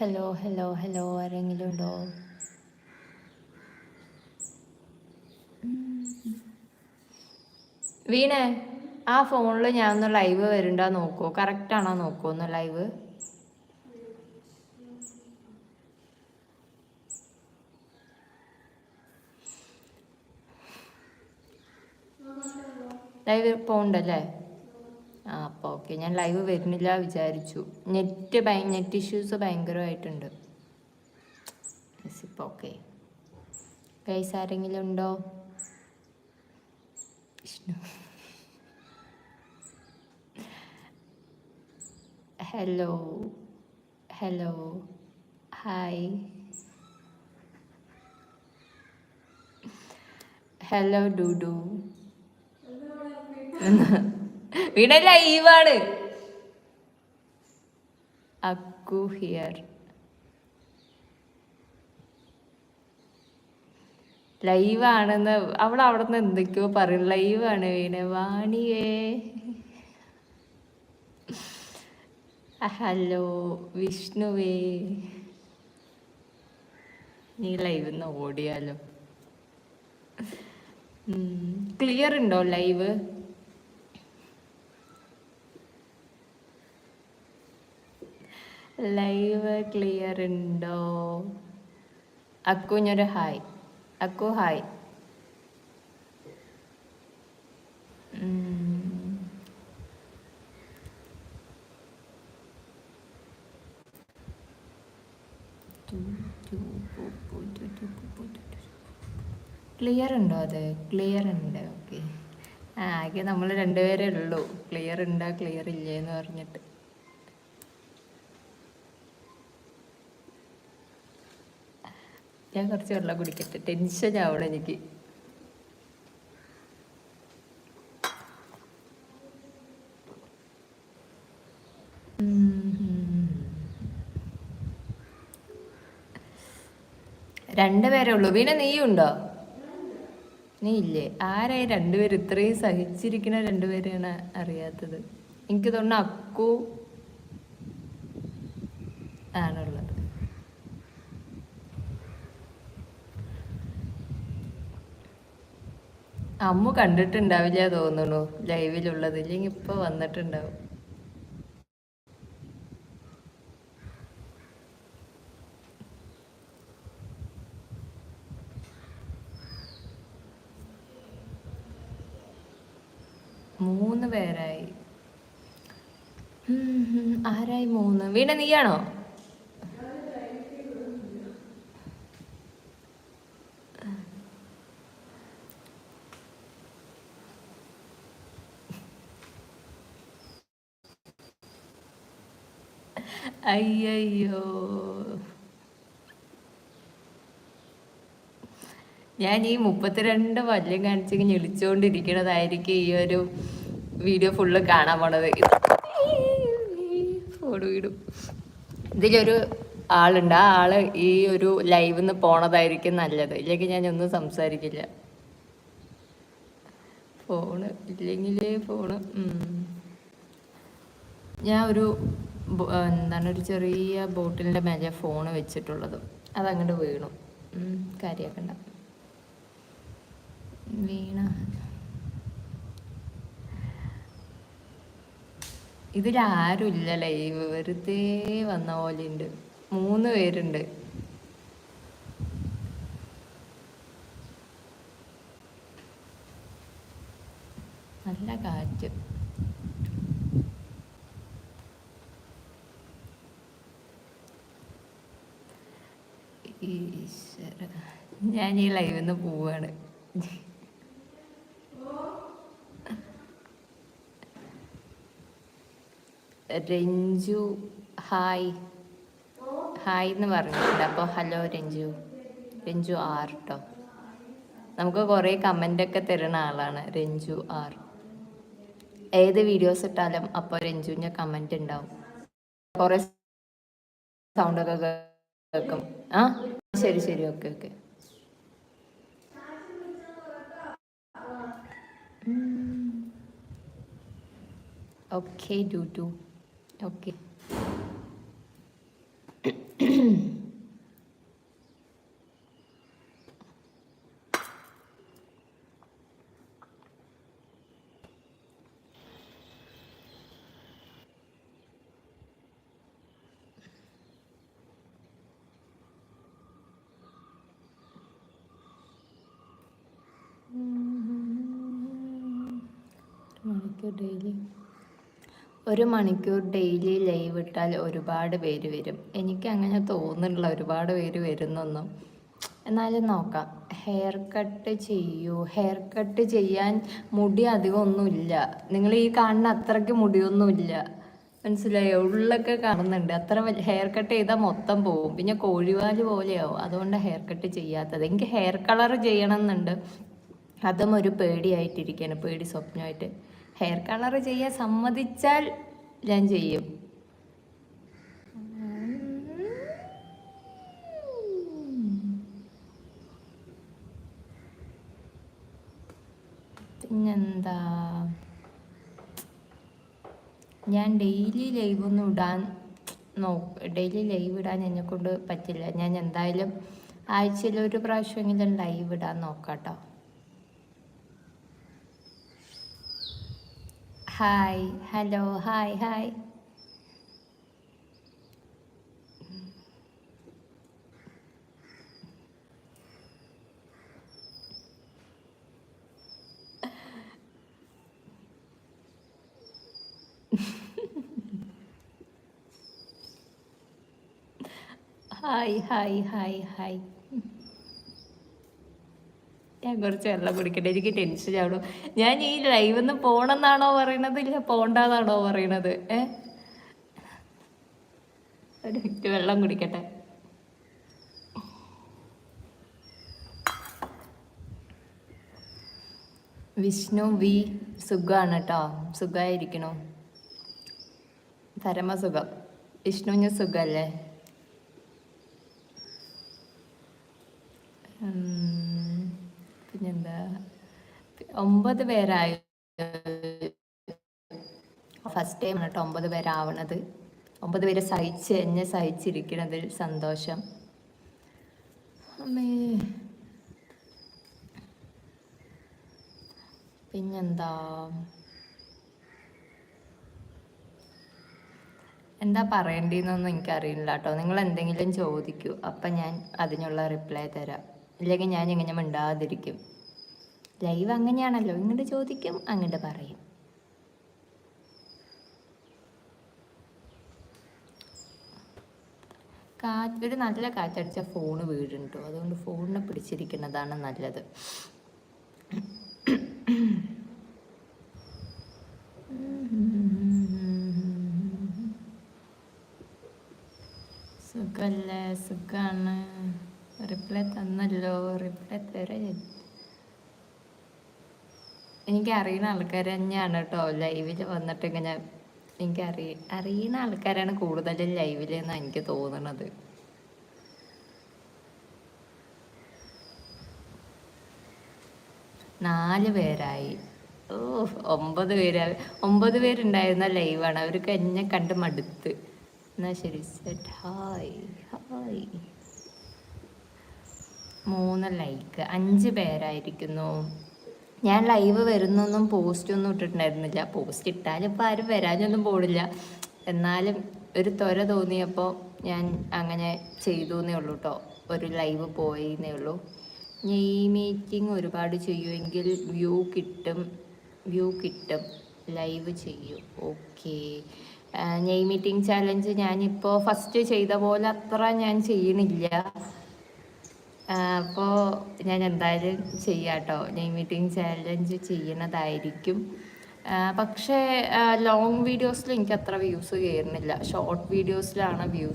Hello hello hello ആരെങ്കിലും ഉണ്ടോ വീണേ ആ ഫോണിൽ ഞാൻ ഒന്ന് ലൈവ് വരുന്നുണ്ടോ നോക്കോ. കറക്റ്റ് ആണോ നോക്കോ ഒന്ന് ലൈവ് ലൈവ് പോകണ്ടല്ലേ ഓക്കെ ഞാൻ ലൈവ് വരുന്നില്ല വിചാരിച്ചു. നെറ്റ് നെറ്റ് ഇഷ്യൂസ് ഭയങ്കരമായിട്ടുണ്ട്. ഇപ്പോൾ ഓക്കെ പൈസ ആരെങ്കിലും ഉണ്ടോ? Vishnu. Hello hello hi hello ഡൂഡു Veena ലൈവാണ്. അക്കു ഹിയർ. ലൈവാണെന്ന് അവൾ അവിടെ നിന്ന് എന്തൊക്കെയോ പറയും. ലൈവാണ് വീണ. വാണിയേ. ഹലോ വിഷ്ണുവേ. നീ ലൈവ് ഓടിയാലോ? ക്ലിയർ ഉണ്ടോ ലൈവ്? ലൈവ് ക്ലിയർ ഉണ്ടോ? അക്കുഞ്ഞൊരു ഹായ് അക്കു ഹായ്. ക്ലിയർ ഉണ്ടോ അത്? ക്ലിയർ ഉണ്ട്. ഓക്കെ ആകെ നമ്മൾ രണ്ടുപേരേ ഉള്ളൂ. ക്ലിയർ ഉണ്ടോ? ക്ലിയർ ഇല്ലേ എന്ന് പറഞ്ഞിട്ട്. ഞാൻ കുറച്ച് വെള്ളം കുടിക്കട്ടെ. ടെൻഷൻ ആവണം എനിക്ക്. രണ്ടുപേരേ ഉള്ളൂ. പിന്നെ നീയും നീ ഇല്ലേ ആരായി രണ്ടുപേരും? ഇത്രയും സഹിച്ചിരിക്കുന്ന രണ്ടുപേരെയാണ് അറിയാത്തത്. എനിക്ക് തോന്നുന്നു അക്കു ആണുള്ളത്. അമ്മു കണ്ടിട്ടുണ്ടാവില്ല തോന്നുന്നു. ലൈവിലുള്ളത്. ഇല്ലെങ്കിൽ ഇപ്പൊ വന്നിട്ടുണ്ടാവും. മൂന്ന് പേരായി. ആരായി മൂന്ന്? വീണ നീയാണോ? അയ്യോ ഞാൻ ഈ മുപ്പത്തിരണ്ട് വല്യം കാണിച്ച് ഞെളിച്ചുകൊണ്ടിരിക്കണതായിരിക്കും ഈ ഒരു വീഡിയോ ഫുള്ള് കാണാൻ പോണത്. ഓടുവിടും വീടും. ഇതിലൊരു ആളുണ്ട്. ആ ആൾ ഈ ഒരു ലൈവിൽ നിന്ന് പോണതായിരിക്കും നല്ലത്. ഇല്ലെങ്കിൽ ഒന്നും സംസാരിക്കില്ല. ഫോണ് ഇല്ലെങ്കിലേ ഫോണ്. ഞാൻ ഒരു എന്താണ് ഒരു ചെറിയ ബോട്ടിലിന്റെ മേലെ ഫോണ് വെച്ചിട്ടുള്ളത്. അതങ്ങോട്ട് വീണു. കാര്യമാക്കണ്ട വീണ വീണ. ഇതിലാരുമില്ല ലൈവ് വെറുതെ വന്ന പോലെ ഉണ്ട് മൂന്ന് പേരുണ്ട്. നല്ല കാറ്റ്. ഞാൻ ഈ ലൈവിൽ നിന്ന് പോവാണ്. രഞ്ജു ഹായ്. ഹായ് എന്ന് പറഞ്ഞിട്ടുണ്ട്. അപ്പോൾ ഹലോ രഞ്ജു. രഞ്ജു ആർ കേട്ടോ നമുക്ക് കുറേ ഒക്കെ തരുന്ന ആളാണ് രഞ്ജു ആർ ഏത് വീഡിയോസ് ഇട്ടാലും അപ്പോൾ രഞ്ജുവിന്റെ കമന്റ് ഉണ്ടാവും കുറേ സൗണ്ടൊക്കെ കേൾക്കും ആ ശരി ശരി. Okay okay. Okay do to okay. മണിക്കൂർ ഡെയിലി ഒരു മണിക്കൂർ ഡെയിലി ലൈവ് ഇട്ടാൽ ഒരുപാട് പേര് വരും. എനിക്ക് അങ്ങനെ തോന്നുന്നുള്ള ഒരുപാട് പേര് വരുന്നൊന്നും. എന്നാലും നോക്കാം. ഹെയർ കട്ട് ചെയ്യൂ. ഹെയർ കട്ട് ചെയ്യാൻ മുടി അധികം ഒന്നുമില്ല നിങ്ങൾ ഈ കാണുന്ന അത്രയ്ക്ക് മുടിയൊന്നുമില്ല. മനസ്സിലായോ? ഉള്ളൊക്കെ കാണുന്നുണ്ട്. അത്ര ഹെയർ കട്ട് ചെയ്താൽ മൊത്തം പോവും. പിന്നെ കോഴിവാൽ പോലെയാവും. അതുകൊണ്ട് ഹെയർ കട്ട് ചെയ്യാത്തത്. എനിക്ക് ഹെയർ കളർ ചെയ്യണം എന്നുണ്ട്. അതും ഒരു പേടിയായിട്ടിരിക്കുകയാണ്. പേടി സ്വപ്നമായിട്ട്. ഹെയർ കളർ ചെയ്യാൻ സമ്മതിച്ചാൽ ഞാൻ ചെയ്യും. പിന്നെന്താ? ഞാൻ ഡെയിലി ലൈവ് ഒന്നും ഇടാൻ നോ ഡെയിലി ലൈവ് ഇടാൻ എന്നെ കൊണ്ട് പറ്റില്ല. ഞാൻ എന്തായാലും ആഴ്ചയിൽ ഒരു പ്രാവശ്യമെങ്കിലും ലൈവ് ഇടാൻ നോക്കാട്ടോ. Hi hello hi hi hi hi hi hi ഞാൻ കുറച്ച് വെള്ളം കുടിക്കട്ടെ. എനിക്ക് ടെൻഷൻ ആവണം. ഞാൻ ഈ ലൈവ് നിന്ന് പോണെന്നാണോ പറയണത്? ഇല്ല പോണ്ടെന്നാണോ പറയണത്? ഏ? വെള്ളം കുടിക്കട്ടെ. വിഷ്ണു വി സുഖമാണ് കേട്ടോ സുഖമായിരിക്കണു പരമസുഖം. വിഷ്ണുവിന് സുഖമല്ലേ പിന്നെന്താ ഒമ്പത് പേരായി. ഫസ്റ്റ് ടൈം കേട്ടോ ഒമ്പത് പേരാവണത്. ഒമ്പത് പേരെ സഹിച്ച് എന്നെ സഹിച്ചിരിക്കണതിൽ സന്തോഷം. അമ്മേ. പിന്നെന്താ? എന്താ പറയേണ്ടതെന്നൊന്നും എനിക്കറിയില്ല കേട്ടോ. നിങ്ങൾ എന്തെങ്കിലും ചോദിക്കൂ. അപ്പം ഞാൻ അതിനുള്ള റിപ്ലൈ തരാം. ഇല്ലെങ്കിൽ ഞാൻ ഇങ്ങനെ മിണ്ടാതിരിക്കും. ലൈവ് അങ്ങനെയാണല്ലോ. ഇങ്ങോട്ട് ചോദിക്കും അങ്ങോട്ട് പറയും. കാറ്റ് ഒരു നല്ല കാറ്റടിച്ച ഫോണ് വീഴുണ്ടോ അതുകൊണ്ട് ഫോണിനെ പിടിച്ചിരിക്കുന്നതാണ് നല്ലത്. സുഖല്ലേ? സുഖാണ്. റിപ്ലൈ തന്നല്ലോ റിപ്ലൈ തരാ എനിക്ക് അറിയുന്ന ആൾക്കാർ തന്നെയാണ് കേട്ടോ ലൈവിൽ വന്നിട്ട് ഇങ്ങനെ എനിക്ക് അറിയ അറിയുന്ന ആൾക്കാരാണ് കൂടുതലും ലൈവിൽ എനിക്ക് തോന്നണത്. നാല് പേരായി. ഓ ഒമ്പത് പേരായി ഒമ്പത് പേരുണ്ടായിരുന്ന ലൈവാണ് അവർക്ക് എന്നെ കണ്ട് മടുത്ത്. എന്നാ ശരി സെറ്റ് ഹായ് ഹായ് മൂന്ന് ലൈക്ക് അഞ്ച് പേരായിരിക്കുന്നു. ഞാൻ ലൈവ് വരുന്നൊന്നും പോസ്റ്റ് ഒന്നും ഇട്ടിട്ടുണ്ടായിരുന്നില്ല. പോസ്റ്റ് ഇട്ടാലും ഇപ്പോൾ ആരും വരാനൊന്നും പോടില്ല എന്നാലും ഒരു ത്വര തോന്നിയപ്പോൾ ഞാൻ അങ്ങനെ ചെയ്തു എന്നേ ഉള്ളൂ കേട്ടോ ഒരു ലൈവ് പോയെന്നേ ഉള്ളൂ. ഈ മീറ്റിംഗ് ഒരുപാട് ചെയ്യുമെങ്കിൽ വ്യൂ കിട്ടും. വ്യൂ കിട്ടും. ലൈവ് ചെയ്യൂ. ഓക്കെ നെയ് മീറ്റിംഗ് ചാലഞ്ച് ഞാനിപ്പോൾ ഫസ്റ്റ് ചെയ്ത പോലെ അത്ര ഞാൻ ചെയ്യണില്ല. അപ്പോൾ ഞാൻ എന്തായാലും ചെയ്യാട്ടോ. കേട്ടോ മീറ്റിംഗ് ചാലഞ്ച് ചെയ്യുന്നതായിരിക്കും പക്ഷേ ലോങ് വീഡിയോസിൽ എനിക്ക് അത്ര വ്യൂസ് കയറുന്നില്ല ഷോർട്ട് വീഡിയോസിലാണ് വ്യൂസ്